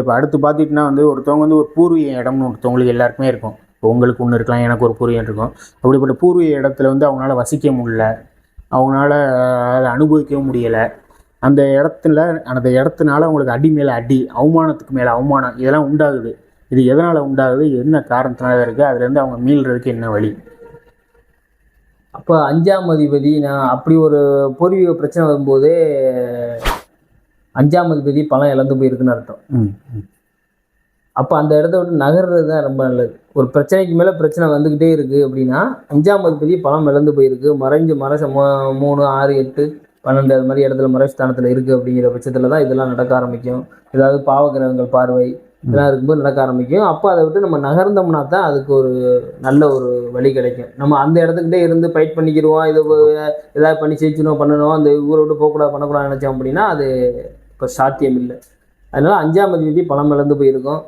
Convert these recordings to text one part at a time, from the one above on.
இப்போ அடுத்து பார்த்துட்டுனா வந்து ஒருத்தவங்க வந்து ஒரு பூர்வீக இடம்னு ஒருத்தவங்களுக்கு எல்லாருக்குமே இருக்கும். இப்போ உங்களுக்கு ஒன்று இருக்கலாம் எனக்கு ஒரு பூர்வீகம் இருக்கும். அப்படிப்பட்ட பூர்வீக இடத்துல வந்து அவங்களால வசிக்க முடியல. அவங்களால அதை அனுபவிக்கவும் முடியலை. அந்த இடத்துல அந்த இடத்துனால அவங்களுக்கு அடி மேலே அடி அவமானத்துக்கு மேலே அவமானம் இதெல்லாம் உண்டாகுது. இது எதனால் உண்டாகுது? என்ன காரணத்தினால இருக்குது அதுலேருந்து அவங்க மீள்றதுக்கு என்ன வழி? அப்போ அஞ்சாம் அதிபதி நான் அப்படி ஒரு பூர்வீக பிரச்சனை வரும்போதே அஞ்சாம் அதிபதி பணம் இழந்து போயிருக்குன்னு அர்த்தம். அப்போ அந்த இடத்த விட்டு நகர்றது தான் ரொம்ப நல்லது. ஒரு பிரச்சனைக்கு மேலே பிரச்சனை வந்துக்கிட்டே இருக்குது அப்படின்னா அஞ்சாம் அதிபதி பணம் இழந்து போயிருக்கு. மறைஞ்சு மறைச்ச மூணு ஆறு எட்டு பன்னெண்டு அது மாதிரி இடத்துல மறைஸ்தானத்தில் இருக்குது அப்படிங்கிற பட்சத்தில் தான் இதெல்லாம் நடக்க ஆரம்பிக்கும். ஏதாவது பாவகிரகங்கள் பார்வை இதெல்லாம் இருக்கும்போது நடக்க ஆரம்பிக்கும். அப்போ அதை விட்டு நம்ம நகர்ந்தோம்னா தான் அதுக்கு ஒரு நல்ல ஒரு வழி கிடைக்கும். நம்ம அந்த இடத்துக்கிட்டே இருந்து ஃபைட் பண்ணிக்கிடுவோம். இது ஏதாவது பண்ணி ஜெயிச்சிடும் பண்ணணும். அந்த ஊரை விட்டு போகக்கூடாது பண்ணக்கூடாது நினச்சோம் அப்படின்னா அது இப்போ சாத்தியம் இல்லை அதனால அஞ்சாம் அதிபதி பணம் இழந்து போயிருக்கும்.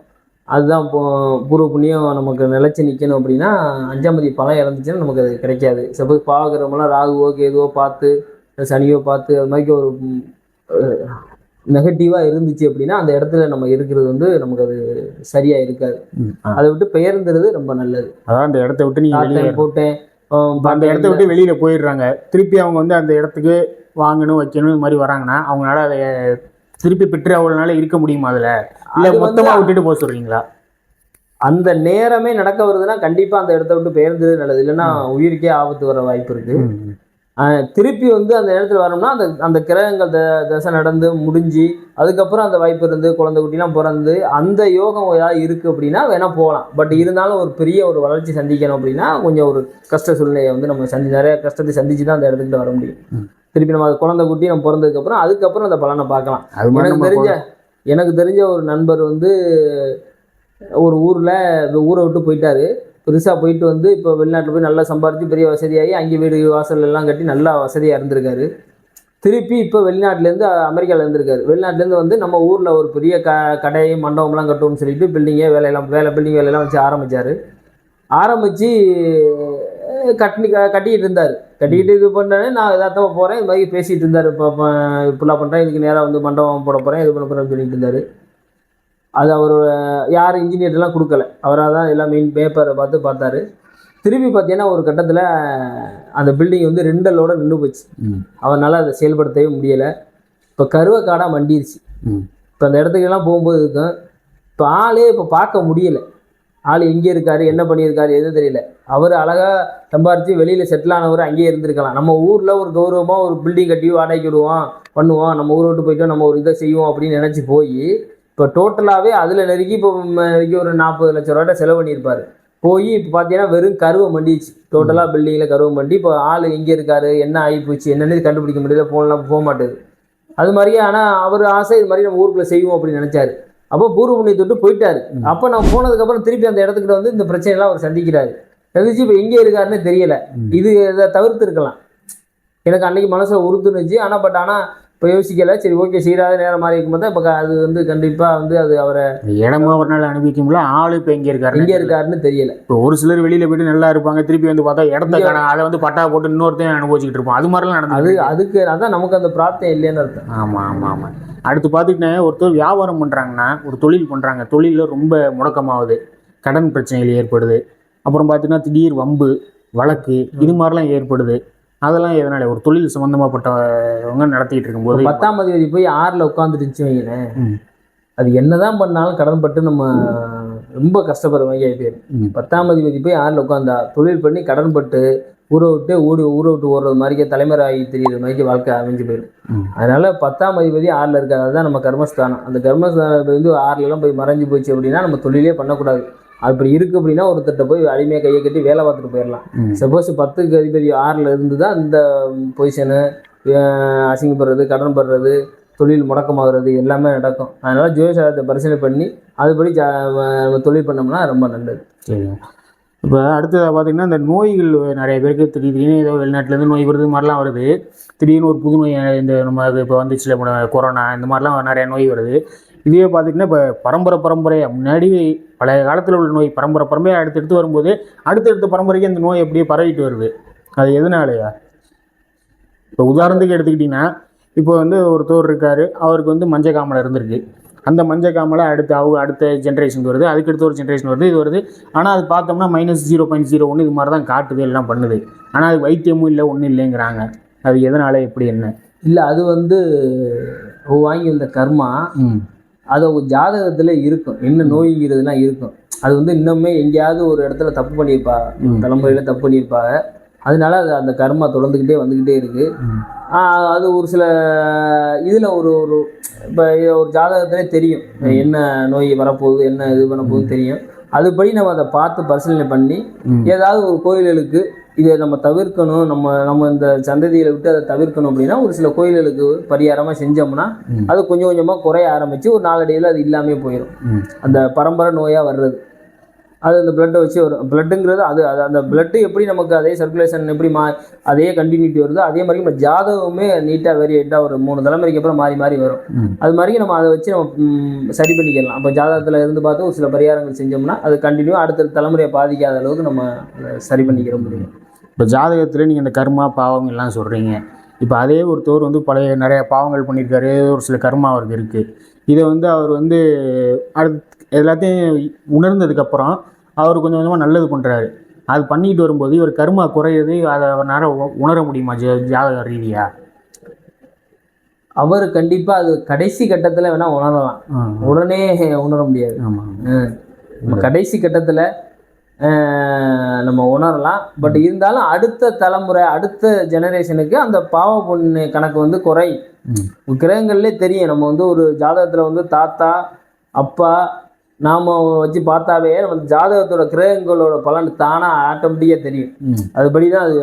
அதுதான் இப்போ பூர்வ புண்ணியம் நமக்கு நிலைச்சு நிற்கணும் அப்படின்னா அஞ்சாம் தேதி பழம் இறந்துச்சுன்னா நமக்கு அது கிடைக்காது. சப்போஸ் பாவகிரமெல்லாம் ராகுவோ கேதுவோ பார்த்து சனியோ பார்த்து அது மாதிரி ஒரு நெகட்டிவாக இருந்துச்சு அப்படின்னா அந்த இடத்துல நம்ம இருக்கிறது வந்து நமக்கு அது சரியாக இருக்காது. அதை விட்டு பெயர்ந்துறது ரொம்ப நல்லது. அதான் அந்த இடத்த விட்டு நீங்கள் போட்டேன். அந்த இடத்த விட்டு வெளியில் போயிடுறாங்க. திருப்பி அவங்க வந்து அந்த இடத்துக்கு வாங்கணும் வைக்கணும் இது மாதிரி வராங்கன்னா அவங்களால அதை திருப்பி பெற்று அவங்களால இருக்க முடியுமா அதில்? இல்லை மொத்தமாக விட்டுட்டு போக சொல்கிறீங்களா அந்த நேரமே நடக்க வருதுன்னா கண்டிப்பாக அந்த இடத்த விட்டு பெயர்ந்தது நல்லது. இல்லைன்னா உயிருக்கே ஆபத்து வர வாய்ப்பு இருக்கு. ஆஹ் திருப்பி வந்து அந்த இடத்துல வரோம்னா அந்த அந்த கிரகங்கள் த தசை நடந்து முடிஞ்சு அதுக்கப்புறம் அந்த வாய்ப்பு இருந்து குழந்தை குட்டிலாம் பிறந்து அந்த யோகம் ஏதாவது இருக்குது அப்படின்னா வேணால் போகலாம். பட் இருந்தாலும் ஒரு பெரிய ஒரு வளர்ச்சி சந்திக்கணும் அப்படின்னா கொஞ்சம் ஒரு கஷ்ட சூழ்நிலையை வந்து நம்ம சந்தி நிறைய கஷ்டத்தை சந்திச்சு தான் அந்த இடத்துக்கிட்ட வர முடியும். திருப்பி நம்ம அது குழந்தை குட்டி நம்ம பிறந்ததுக்கப்புறம் அதுக்கப்புறம் அந்த பலனை பார்க்கலாம். எனக்கு தெரிஞ்ச எனக்கு தெரிஞ்ச ஒரு நண்பர் வந்து ஒரு ஊரில் ஊரை விட்டு போயிட்டாரு. பெருசாக போயிட்டு வந்து இப்போ வெளிநாட்டில் போய் நல்லா சம்பாரித்து பெரிய வசதியாகி அங்கே வீடு வாசல் எல்லாம் கட்டி நல்லா வசதியாக இருந்திருக்காரு. திருப்பி இப்போ வெளிநாட்டிலேருந்து அமெரிக்காவில் இருந்திருக்காரு. வெளிநாட்டிலேருந்து வந்து நம்ம ஊரில் ஒரு பெரிய க கடை மண்டபம்லாம் கட்டுவோம்னு சொல்லிட்டு பில்டிங்கே வேலையெல்லாம் வேலை பில்டிங் வேலையெல்லாம் வச்சு ஆரம்பித்தார் ஆரம்பித்து கட்டி கட்டிக்கிட்டு இருந்தார் கட்டிக்கிட்டு இது பண்ணாரு நான் எதார்த்தமாக போகிறேன் இது மாதிரி பேசிகிட்டு இருந்தார். இப்போ இப்படிலாம் பண்ணுறேன் இதுக்கு நேராக வந்து மண்டபம் போட போகிறேன் இது பண்ண போகிறேன்னு சொல்லிட்டு இருந்தார். அது அவரோட யார் இன்ஜினியர்லாம் கொடுக்கல. அவராக தான் எல்லாம் மெயின் பேப்பரை பார்த்து பார்த்தாரு. திருப்பி பார்த்தீங்கன்னா ஒரு கட்டத்தில் அந்த பில்டிங் வந்து ரெண்டலோட நின்று போச்சு. அவனால் அதை செயல்படுத்தவே முடியலை. இப்போ கருவக்காடாக மண்டிருச்சு. இப்போ அந்த இடத்துக்கெல்லாம் போகும்போது இருக்கும் இப்போ ஆளே இப்போ பார்க்க முடியல. ஆள் எங்கே இருக்காரு என்ன பண்ணியிருக்காரு எதுவும் தெரியல. அவர் அழகாக சம்பாரித்து வெளியில் செட்டில் ஆனவர் அங்கேயே இருந்திருக்கலாம். நம்ம ஊரில் ஒரு கௌரவமாக ஒரு பில்டிங் கட்டி வாடகைக்கு விடுவோம் பண்ணுவோம் நம்ம ஊரை விட்டு போயிட்டோம் நம்ம ஒரு இதை செய்வோம் அப்படின்னு நினச்சி போய் இப்போ டோட்டலாகவே அதில் நெருக்கி இப்போ நெருக்கி ஒரு நாற்பது லட்ச ரூபாய்ட்ட செலவு பண்ணியிருப்பார். போய் இப்போ பார்த்தீங்கன்னா வெறும் கருவை மண்டிச்சு டோட்டலாக பில்டிங்கில் கருவை மண்டி இப்போ ஆள் எங்கே இருக்காரு என்ன ஆகி போச்சு என்னென்னு கண்டுபிடிக்க முடியல ஃபோன்லாம் போக மாட்டேது அது மாதிரியே ஆனால் அவர் ஆசை இது மாதிரி நம்ம ஊருக்குள்ள செய்வோம் அப்படின்னு நினச்சாரு. அப்போ பூர்வ புண்ணியத்தை விட்டு போயிட்டாரு அப்போ நான் போனதுக்கப்புறம் திருப்பி அந்த இடத்துக்கிட்ட வந்து இந்த பிரச்சனையெல்லாம் அவர் சந்திக்கிறாரு. சந்திச்சு இப்போ எங்கே இருக்காருன்னு தெரியல. இது இதை தவிர்த்து இருக்கலாம். எனக்கு அன்னைக்கு மனசுல உறுத்துனுச்சு ஆனால் பட் ஆனால் இப்போ யோசிக்கல. சரி ஓகே சீராத நேரம் மாதிரி இருக்கும்போது இப்போ அது வந்து கண்டிப்பாக வந்து அது அவரை இடமும் அவரால் அனுபவிக்க முடியல ஆள் இப்போ எங்கே இருக்காரு எங்கே இருக்காருன்னு தெரியல. இப்போ ஒரு சிலர் வெளியில் போயிட்டு நல்லா இருப்பாங்க. திருப்பி வந்து பார்த்தா இடத்த காண அதை வந்து பட்டா போட்டு இன்னொருத்தையும் அனுபவிச்சுக்கிட்டு இருப்போம் அது மாதிரிலாம் அது நடந்தது அதுக்கு அதான் நமக்கு அந்த பிரார்த்தனை இல்லைன்னு அர்த்தம். ஆமாம் ஆமாம் ஆமாம் அடுத்து பார்த்துக்கிட்டேன் ஒருத்தர் வியாபாரம் பண்ணுறாங்கன்னா ஒரு தொழில் பண்ணுறாங்க தொழிலில் ரொம்ப முடக்கமாகுது கடன் பிரச்சனைகள் ஏற்படுது. அப்புறம் பார்த்தீங்கன்னா திடீர் வம்பு வழக்கு இது மாதிரிலாம் ஏற்படுது. அதெல்லாம் எதனால? ஒரு தொழில் சம்மந்தமாப்பட்டவங்க நடத்திட்டு இருக்கும்போது. பத்தாம் அதிபதி போய் ஆறில் உட்காந்துருச்சு வைங்களேன். அது என்னதான் பண்ணாலும் கடன்பட்டு நம்ம ரொம்ப கஷ்டப்படுற மாதிரி ஆகி போயிடும் பத்தாம் அதிபதி போய் ஆறில் உட்காந்தா தொழில் பண்ணி கடன்பட்டு ஊரை விட்டு ஊடு ஊரை விட்டு ஓடுறது மாதிரிக்கே தலைமுறை ஆகி தெரியுற மாதிரிக்கு வாழ்க்கை அமைஞ்சு போயிடும். அதனால பத்தாம் அதிபதி ஆறில் இருக்காது அதுதான் நம்ம கர்மஸ்தானம். அந்த கர்மஸ்தானம் வந்து ஆறுலலாம் போய் மறைஞ்சு போச்சு அப்படின்னா நம்ம தொழிலே பண்ணக்கூடாது. அப்படி இருக்கு அப்படின்னா ஒருத்தர்கிட்ட போய் அடிமையாக கையை கட்டி வேலை பார்த்துட்டு போயிடலாம். சப்போஸ் பத்துக்கு அதிபதி ஆறில் இருந்து தான் இந்த பொசிஷனு அசிங்கப்படுறது கடன் படுறது தொழில் முடக்கமாகிறது எல்லாமே நடக்கும். அதனால ஜோதிஷத்தை பரிசீலனை பண்ணி அதுபடி ஜா நம்ம தொழில் பண்ணோம்னா ரொம்ப நல்லது. சரிங்க. இப்போ அடுத்ததாக பார்த்தீங்கன்னா இந்த நோய்கள் நிறைய பேருக்கு திடீர் திடீர்னு ஏதோ வெளிநாட்டிலேருந்து நோய் வருது மாதிரிலாம் வருது. திடீர்னு ஒரு புது நோய் இந்த நம்ம அது இப்போ வந்துச்சுல கொரோனா இந்த மாதிரிலாம் நிறைய நோய் வருது. இதுவே பார்த்திங்கன்னா இப்போ பரம்பரை பரம்பரையாக முன்னாடி பழைய காலத்தில் உள்ள நோய் பரம்பரை பரம்பரையாக அடுத்தடுத்து வரும்போது அடுத்தடுத்த பரம்பரைக்கு அந்த நோய் அப்படியே பரவிட்டு வருது. அது எதனாலயா? இப்போ உதாரணத்துக்கு எடுத்துக்கிட்டிங்கன்னா இப்போ வந்து ஒருத்தவர் இருக்கார் அவருக்கு வந்து மஞ்சள் காமலை இருந்திருக்கு. அந்த மஞ்சள் காமலை அடுத்து அவங்க அடுத்த ஜென்ரேஷனுக்கு வருது. அதுக்கு அடுத்த ஒரு ஜென்ரேஷன் வருது இது வருது. ஆனால் அது பார்த்தோம்னா மைனஸ் ஜீரோ பாயிண்ட் ஜீரோ ஒன்று இது மாதிரி தான் காட்டுது எல்லாம் பண்ணுது. ஆனால் அது வைத்தியமும் இல்லை ஒன்றும் இல்லைங்கிறாங்க. அது எதனால எப்படி என்ன? இல்லை அது வந்து வாங்கி வந்த கர்மா அது அவங்க ஜாதகத்தில் இருக்கும். என்ன நோய்ங்கிறதுலாம் இருக்கும். அது வந்து இன்னுமே எங்கேயாவது ஒரு இடத்துல தப்பு பண்ணியிருப்பா. தலைமுறையில் தப்பு பண்ணியிருப்பாங்க. அதனால அது அந்த கர்மா தொடர்ந்துக்கிட்டே வந்துக்கிட்டே இருக்குது. அது ஒரு சில இதில் ஒரு ஒரு இப்போ ஒரு ஜாதகத்திலே தெரியும். என்ன நோய் வரப்போகுது என்ன இது பண்ண போகுதுன்னு தெரியும். அதுபடி நம்ம அதை பார்த்து பரிசீலனை பண்ணி. ஏதாவது ஒரு கோயில்களுக்கு இதை நம்ம தவிர்க்கணும். நம்ம நம்ம இந்த சந்ததியை விட்டு அதை தவிர்க்கணும் அப்படின்னா ஒரு சில கோயில்களுக்கு பரிகாரமாக செஞ்சோம்னா. அது கொஞ்சம் கொஞ்சமாக குறைய ஆரம்பித்து ஒரு நாளடைவில் அது இல்லாமே போயிடும் அந்த பரம்பரை நோயாக வர்றது. அது அந்த பிளட்டை வச்சு வரும் பிளட்டுங்கிறது அது அது அந்த பிளட்டு எப்படி நமக்கு அதே சர்க்குலேஷன் எப்படி மா அதே கண்டினியூட்டி வருதோ அதே மாதிரி நம்ம ஜாதகமே நீட்டாக வேரியேட்டாக ஒரு மூணு தலைமுறைக்கு அப்புறம் மாறி மாறி வரும். அது மாதிரி நம்ம அதை வச்சு நம்ம சரி பண்ணிக்கலாம். அப்போ ஜாதகத்தில் இருந்து பார்த்து ஒரு சில பரிகாரங்கள் செஞ்சோம்னா அது கண்டினியூ அடுத்த தலைமுறையை பாதிக்காத அளவுக்கு நம்ம சரி பண்ணிக்கிற முடியும். இப்போ ஜாதகத்தில் நீங்கள் இந்த கர்மா பாவம் எல்லாம் சொல்கிறீங்க இப்போ அதே ஒருத்தவர் வந்து பழைய நிறைய பாவங்கள் பண்ணியிருக்காரு. ஒரு சில கர்மா அவருக்கு இருக்குது இதை வந்து அவர் வந்து அடுத்து எல்லாத்தையும் உணர்ந்ததுக்கப்புறம் அவர் கொஞ்சம் கொஞ்சமாக நல்லது பண்ணுறாரு அது பண்ணிட்டு வரும்போது இவர் கர்மா குறையுது அதை அவரால் உ- உணர முடியுமா ஜா- ஜாதக ரீதியாக அவர் கண்டிப்பாக அது கடைசி கட்டத்தில் வேணால் உணரலாம். உடனே உணர முடியாது. ஆமாம் கடைசி கட்டத்தில் நம்ம உணரலாம். பட் இருந்தாலும் அடுத்த தலைமுறை அடுத்த ஜெனரேஷனுக்கு அந்த பாவ பொண்ணு கணக்கு வந்து குறை. ம். கிரகங்கள்லே தெரியும். நம்ம வந்து ஒரு ஜாதகத்தில் வந்து தாத்தா அப்பா நாம் வச்சு பார்த்தாவே நம்ம ஜாதகத்தோட கிரகங்களோட பலன் தானாக ஆட்டோமேட்டிக்காக தெரியும். அதுபடி தான் அது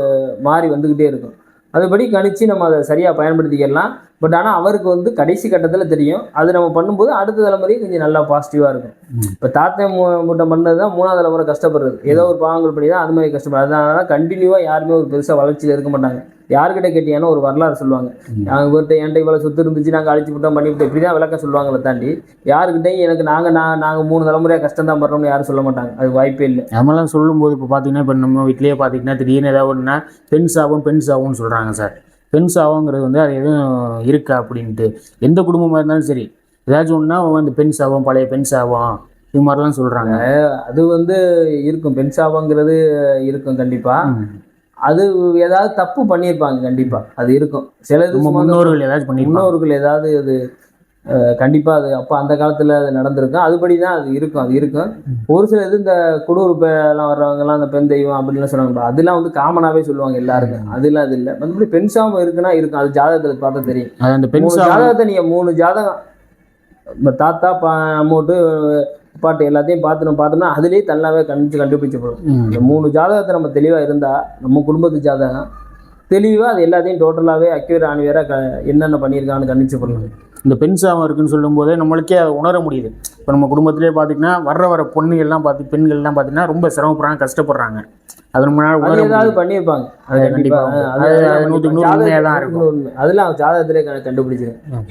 மாறி வந்துக்கிட்டே இருக்கும். அதுபடி கணிச்சு நம்ம அதை சரியாக பயன்படுத்திக்கலாம். பட் ஆனால் அவருக்கு வந்து கடைசி கட்டத்தில் தெரியும். அது நம்ம பண்ணும்போது அடுத்த தலைமுறைக்கு கொஞ்சம் நல்லா பாசிட்டிவாக இருக்கும். இப்போ தாத்தா மூட்டை பண்ணது தான் மூணாவது தலைமுறை கஷ்டப்படுறது. ஏதோ ஒரு பாவங்கள் பண்ணி தான் அது மாதிரி கஷ்டப்படுறது. அதனால தான் கண்டினியூவாக யாருமே ஒரு பெருசாக வளர்ச்சியில் இருக்க மாட்டாங்க. யார்கிட்ட கேட்டீங்கன்னா ஒரு வரலாறு சொல்லுவாங்க. நாங்கள் இவர்கிட்ட என்கிட்ட இவ்வளோ சொத்து இருந்துச்சு நாங்கள் அழிச்சு விட்டோம் பண்ணி விட்டோம். இப்படி தான் விளக்கம் சொல்லுவாங்களே தாண்டி யாருக்கிட்டையும் எனக்கு நாங்கள் நான் நாங்கள் மூணு தலைமுறையாக கஷ்டம் தான் படுறோம்னு யாரும் சொல்ல மாட்டாங்க. அது வாய்ப்பே இல்லை. நம்மலாம் சொல்லும்போது இப்போ பார்த்தீங்கன்னா இப்போ நம்ம வீட்லேயே பார்த்தீங்கன்னா திடீர்னு ஏதாவது ஒன்றுனா பெண் சாவும் பெண் சாவும்னு சொல்கிறாங்க சார். பெண் சாவுங்கிறது வந்து அது எதுவும் இருக்கா? அப்படின்ட்டு. எந்த குடும்பமாக இருந்தாலும் சரி. ஏதாச்சும் ஒன்றா அந்த பெண் சாவம் பழைய பெண் சாவம் இது மாதிரிலாம் சொல்கிறாங்க அது வந்து இருக்கும். பெண் சாபங்கிறது இருக்கும் கண்டிப்பாக அது ஏதாவது தப்பு பண்ணியிருப்பாங்க கண்டிப்பாா. அது இருக்கும். அந்த முன்னோர்கள் பண்ணியிருப்பாங்க. முன்னோர்கள் ஏதாவது அது அஹ், கண்டிப்பா அது அப்போ அந்த காலத்துல அது நடந்திருக்கும். அதுபடி தான் அது இருக்கும் அது இருக்கும். ஒரு சில இது இந்த குடூர் எல்லாம் வர்றவங்கலாம் அந்த பெண் தெய்வம் அப்படின்லாம் சொல்லுவாங்க அதெல்லாம் வந்து காமனாவே சொல்லுவாங்க எல்லாருக்கும். அதெல்லாம் அது இல்லை. மற்றபடி பெண் சாபம் இருக்குன்னா இருக்கும். அது ஜாதகத்துல பார்த்தா தெரியும். அந்த பெண் ஜாதகத்தை நீங்க மூணு ஜாதகம் தாத்தா பா அம்மோட்டு பாட்டு எல்லாத்தையும் பார்த்துணும் பார்த்தோம்னா அதுலேயே தன்னாவே கணிச்சு கண்டுபிடிச்சு போடும். இந்த மூணு ஜாதகத்தை நம்ம தெளிவாக இருந்தால் நம்ம குடும்பத்து ஜாதகம் தெளிவாக அது எல்லாத்தையும் டோட்டலாகவே அக்யூர் ஆணிவேராக க என்னென்ன பண்ணியிருக்கான்னு கணிச்சு பண்ணணும் இந்த பெண் சாவம் இருக்குன்னு சொல்லும்போதே நம்மளுக்கே அதை உணர முடியுது. இப்போ நம்ம குடும்பத்திலே பார்த்தீங்கன்னா வர்ற வர பொண்ணுகள்லாம் பார்த்து பெண்கள்லாம் பார்த்தீங்கன்னா ரொம்ப சிரமப்படுறாங்க கஷ்டப்படுறாங்க. அது அது உணர ஏதாவது பண்ணியிருப்பாங்க. அது அது கண்டிப்பா. கண்டிப்பா. அது அது அதெல்லாம் நூத்துக்கு நூறு ஜாதகத்துல உண்மையா தான். அதெல்லாம் ஜாதகத்திலே க- கண்டுபிடிச்சிருங்க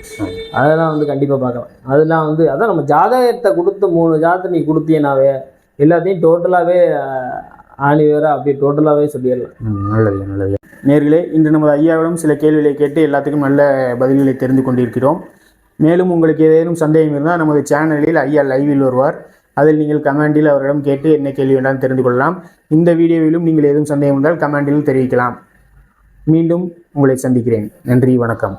அதெல்லாம் வந்து கண்டிப்பாக பார்க்கலாம். அதெல்லாம் வந்து அதான் நம்ம ஜாதகத்தை கொடுத்து மூணு ஜாதகத்தை நீ கொடுத்தீங்கனாவே எல்லாத்தையும் டோட்டலாகவே ஆணி வேற அப்படியே டோட்டலாகவே சொல்லிடலாம். நல்லது நல்லது. நேர்களே இன்று நமது ஐயாவிடம் சில கேள்விகளை கேட்டு எல்லாத்துக்கும் நல்ல பதில்களை தெரிந்து கொண்டிருக்கிறோம். மேலும் உங்களுக்கு ஏதேனும் சந்தேகம் இருந்தால் நமது சேனலில் ஐயா லைவில் வருவார். அதில் நீங்கள் கமெண்டில் அவரிடம் கேட்டு என்ன கேள்வி வேண்டாம் தெரிந்து கொள்ளலாம். இந்த வீடியோவிலும் நீங்கள் ஏதும் சந்தேகம் இருந்தால் கமெண்டில் தெரிவிக்கலாம். மீண்டும் உங்களை சந்திக்கிறேன். நன்றி வணக்கம்.